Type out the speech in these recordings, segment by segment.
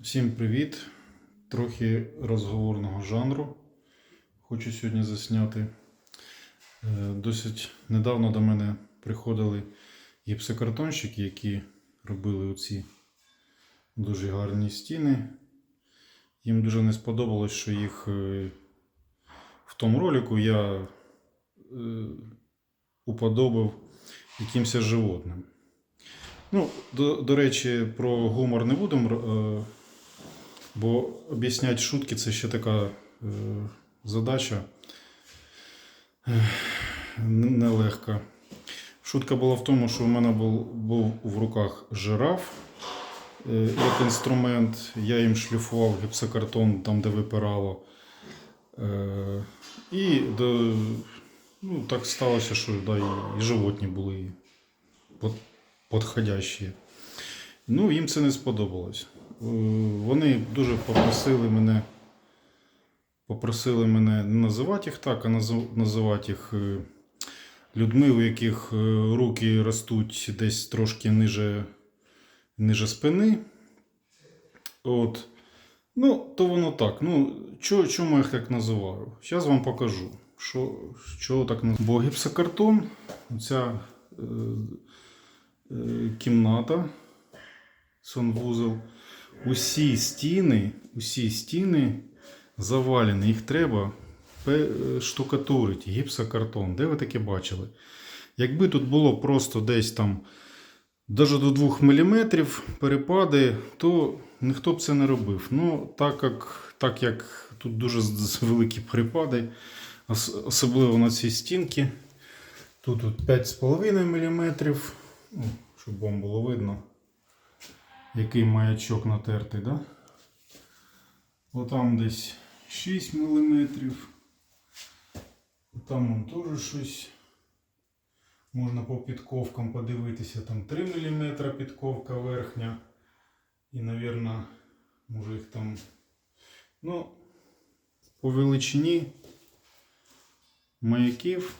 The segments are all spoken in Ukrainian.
Всім привіт! Трохи розговорного жанру. Хочу сьогодні засняти. Е, Досить недавно до мене приходили гіпсокартонщики, які робили оці дуже гарні стіни. Їм дуже не сподобалось, що їх е, в тому ролику я е, уподобав якимось животним. Ну, до, до речі, про гумор не будемо, бо об'ясняти шутки це ще така е, задача е, нелегка. Шутка була в тому, що у мене був, був в руках жираф е, як інструмент. Я їм шліфував гіпсокартон там, де випирало. Е, і до, ну, так сталося, що да, і, і животні були под- подходящі. Ну, їм це не сподобалось. Е, Вони дуже попросили мене, попросили мене не називати їх так, а називати їх е, людьми, у яких е, руки ростуть десь трошки ниже, ниже спини. От. Ну, то воно так. Ну, чого, чому я їх так називаю? Зараз вам покажу. Що, чого так називаю. Бо гіпсокартон, ця е, е, кімната, санвузол, усі стіни, усі стіни завалені, їх треба е, штукатурити, гіпсокартон. Де ви таке бачили? Якби тут було просто десь там навіть до 2 мм перепади, то ніхто б це не робив. Ну, так як, так як тут дуже великі перепади, особливо на цій стінці, тут, тут 5,5 мм, щоб вам було видно, який маячок натертий. Да? Отам десь 6 мм. Там теж щось. Можна по підковкам подивитися, там 3 мм підковка верхня. І, мабуть, може їх там. Ну, по величині маяків.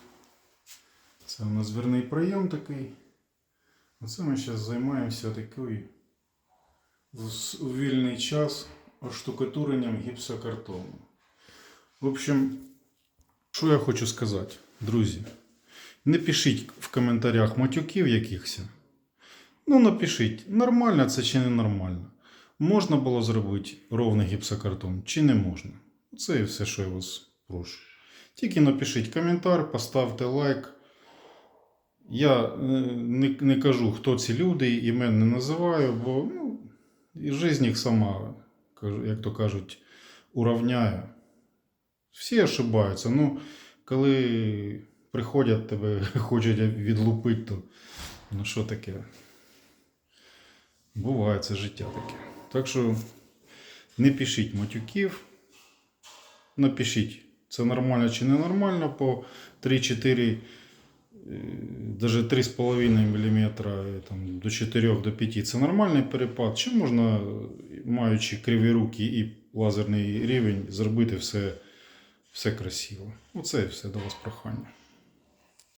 Це у нас дверний прийом такий. Оце ми зараз займаємося такою у вільний час оштукатуренням гіпсокартону. В общем, що я хочу сказати, друзі. Не пишіть в коментарях матюків якихось. Ну, напишіть, нормально це чи не нормально. Можна було зробити ровний гіпсокартон, чи не можна. Це і все, що я вас прошу. Тільки напишіть коментар, поставте лайк. Я е, не, не кажу, хто ці люди, імен не називаю, бо ну, і жизнь їх сама, як то кажуть, уравняє. Всі ошибаються. Ну, коли приходять тебе, хочуть відлупити, то ну що таке? Буває, це життя таке. Так що не пишіть матюків. Напишіть, це нормально чи не нормально по 3-4, навіть 3,5 мм там, до 4 до 5 це нормальний перепад. Чи можна, маючи криві руки і лазерний рівень, зробити все, все красиво? Оце і все до вас прохання.